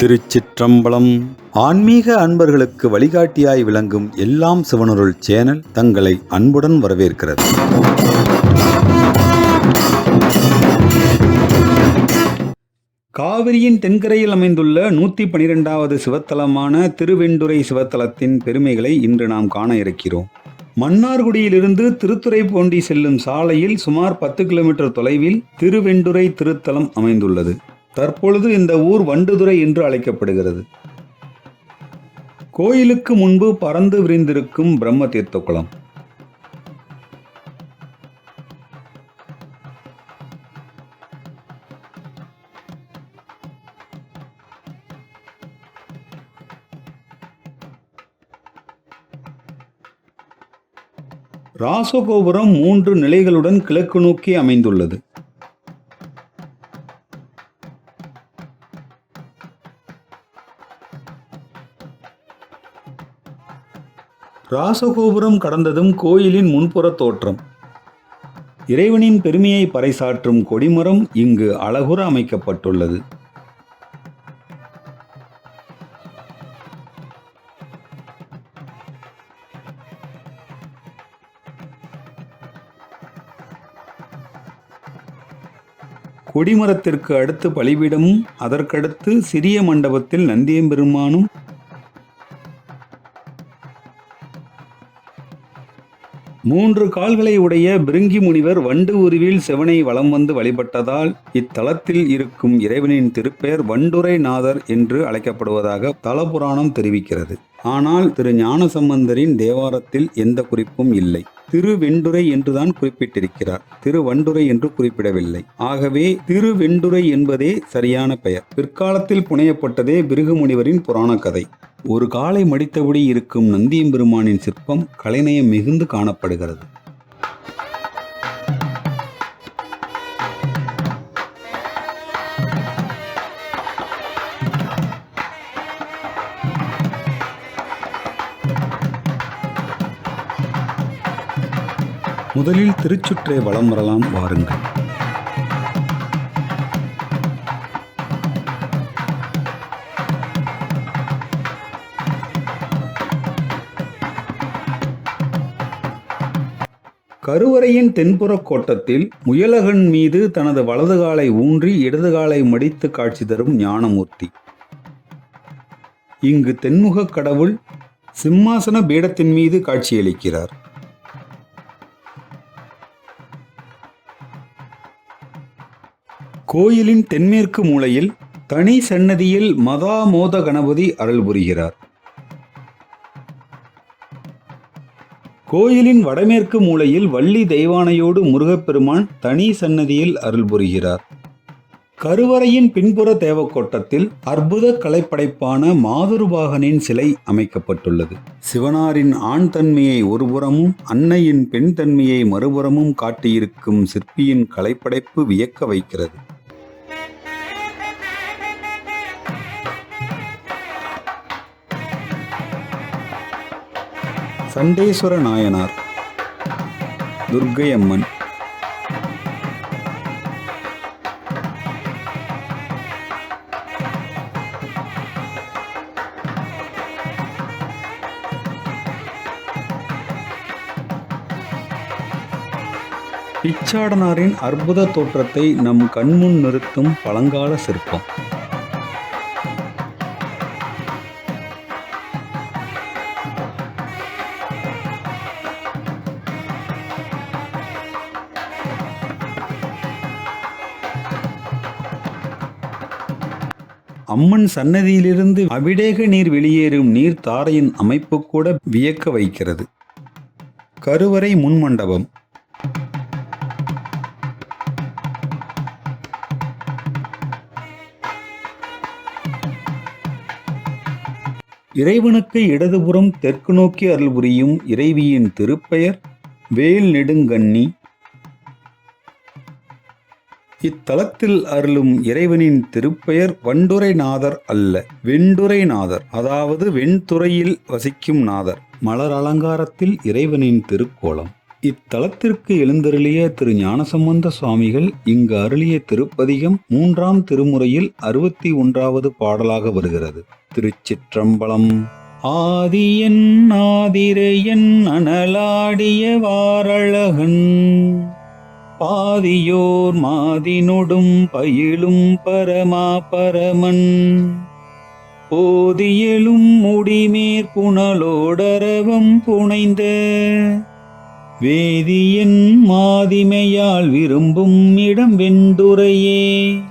திருச்சிற்றம்பலம். ஆன்மீக அன்பர்களுக்கு வழிகாட்டியாய் விளங்கும் எல்லாம் சிவனருள் சேனல் தங்களை அன்புடன் வரவேற்கிறது. காவிரியின் தென்கரையில் அமைந்துள்ள நூற்றி பனிரெண்டாவது சிவத்தலமான திருவெண்டுரை சிவத்தலத்தின் பெருமைகளை இன்று நாம் காண இருக்கிறோம். மன்னார்குடியிலிருந்து திருத்துறைப்பூண்டி செல்லும் சாலையில் சுமார் பத்து கிலோமீட்டர் தொலைவில் திருவெண்டுரை திருத்தலம் அமைந்துள்ளது. தற்பொழுது இந்த ஊர் வண்டுதுறை என்று அழைக்கப்படுகிறது. கோயிலுக்கு முன்பு பறந்து விரிந்திருக்கும் பிரம்ம தீர்த்த குளம் ராசகோபுரம் மூன்று நிலைகளுடன் கிழக்கு நோக்கி அமைந்துள்ளது. ராசகோபுரம் கடந்ததும் கோயிலின் முன்புற தோற்றம். இறைவனின் பெருமையை பறைசாற்றும் கொடிமரம் இங்கு அழகுற அமைக்கப்பட்டுள்ளது. கொடிமரத்திற்கு அடுத்து பலிபீடமும் அதற்கடுத்து சிறிய மண்டபத்தில் நந்தியம்பெருமானும் மூன்று கால்களை உடைய பிருங்கி முனிவர் வண்டு உருவில் சிவனை வலம் வந்து வழிபட்டதால் இத்தலத்தில் இருக்கும் இறைவனின் திருப்பெயர் வண்டுரை நாதர் என்று அழைக்கப்படுவதாக தலபுராணம் தெரிவிக்கிறது. ஆனால் திரு ஞானசம்பந்தரின் தேவாரத்தில் எந்த குறிப்பும் இல்லை. திருவெண்டுரை என்றுதான் குறிப்பிட்டிருக்கிறார். திருவண்டுரை என்று குறிப்பிடவில்லை. ஆகவே திருவெண்டுரை என்பதே சரியான பெயர். பிற்காலத்தில் புனையப்பட்டதே பிருகுமுனிவரின் புராண கதை. ஒரு காலை மடித்தபடி இருக்கும் நந்தியம்பெருமானின் சிற்பம் கலைநயம் மிகுந்து காணப்படுகிறது. முதலில் திருச்சுற்றை வலம் வரலாம் வாருங்கள். கருவறையின் தென்புறக் கோட்டத்தில் முயலகன் மீது தனது வலது காலை ஊன்றி இடது காலை மடித்து காட்சி தரும் ஞானமூர்த்தி. இங்கு தென்முகக் கடவுள் சிம்மாசன பீடத்தின் மீது காட்சியளிக்கிறார். கோயிலின் தென்மேற்கு மூலையில் தனி சன்னதியில் மதாமோத கணபதி அருள் புரிகிறார். கோயிலின் வடமேற்கு மூலையில் வள்ளி தெய்வானையோடு முருகப்பெருமான் தனி சன்னதியில் அருள் புரிகிறார். கருவறையின் பின்புற தேவக்கோட்டத்தில் அற்புத கலைப்படைப்பான மாதுருபாகனின் சிலை அமைக்கப்பட்டுள்ளது. சிவனாரின் ஆண் தன்மையை ஒருபுறமும் அன்னையின் பெண் தன்மையை மறுபுறமும் காட்டியிருக்கும் சிற்பியின் கலைப்படைப்பு வியக்க வைக்கிறது. சண்டேஸ்வர நாயனார் துர்க்கையம்மன். பிச்சாடனாரின் அற்புத தோற்றத்தை நம் கண்முன் நிறுத்தும் பழங்கால சிற்பம். அம்மன் சன்னதியிலிருந்து அபிடேக நீர் வெளியேறும் நீர் தாரையின் அமைப்பு கூட வியக்க வைக்கிறது. கருவறை முன்மண்டபம். இறைவனுக்கு இடதுபுறம் தெற்கு நோக்கி அருள் புரியும் இறைவியின் திருப்பெயர் வேல் நெடுங்கண்ணி இத்தலத்தில் அருளும் இறைவனின் திருப்பெயர் வண்டுரைநாதர் அல்ல வெண்டுரைநாதர். அதாவது வெண்துறையில் வசிக்கும் நாதர். மலர் அலங்காரத்தில் இறைவனின் திருக்கோலம். இத்தலத்திற்கு எழுந்தருளிய திரு ஞானசம்பந்த சுவாமிகள் இங்கு அருளிய திருப்பதிகம் மூன்றாம் திருமுறையில் அறுபத்தி ஒன்றாவது பாடலாக வருகிறது. திருச்சிற்றம்பலம். ஆதியன் ஆதிரையன் அனலாடிய வாரழகன் பாதியோர் மாதினொடும் பயிலும் பரமா பரமன். போதியலும் முடிமேற்புணலோடரவம் புனைந்த. வேதியன் மாதிமையால் விரும்பும் இடம் வெண்டுரையே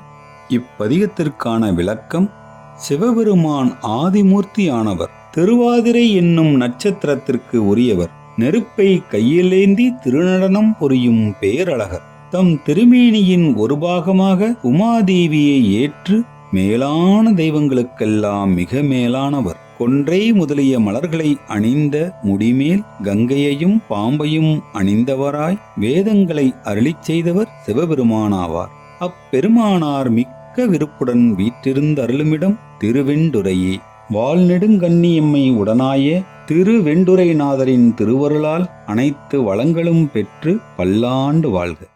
இப்பதிகத்திற்கான விளக்கம் சிவபெருமான் ஆதிமூர்த்தியானவர். திருவாதிரை என்னும் நட்சத்திரத்திற்கு உரியவர். நெருப்பை கையிலேந்தி திருநடனம் புரியும் பேரழகர். தம் திருமேனியின் ஒரு பாகமாக உமாதேவியை ஏற்று மேலான தெய்வங்களுக்கெல்லாம் மிக மேலானவர். கொன்றை முதலிய மலர்களை அணிந்த முடிமேல் கங்கையையும் பாம்பையும் அணிந்தவராய் வேதங்களை அருளிச் செய்தவர் சிவபெருமானாவார். அப்பெருமானார் மிக்க விருப்புடன் வீற்றிருந்த அருளுமிடம் திருவெண்டுரையே வாழ்நெடுங்கண்ணியம்மை உடனாய திருவெண்டுரைநாதரின் திருவருளால் அனைத்து வளங்களும் பெற்று பல்லாண்டு வாழ்க.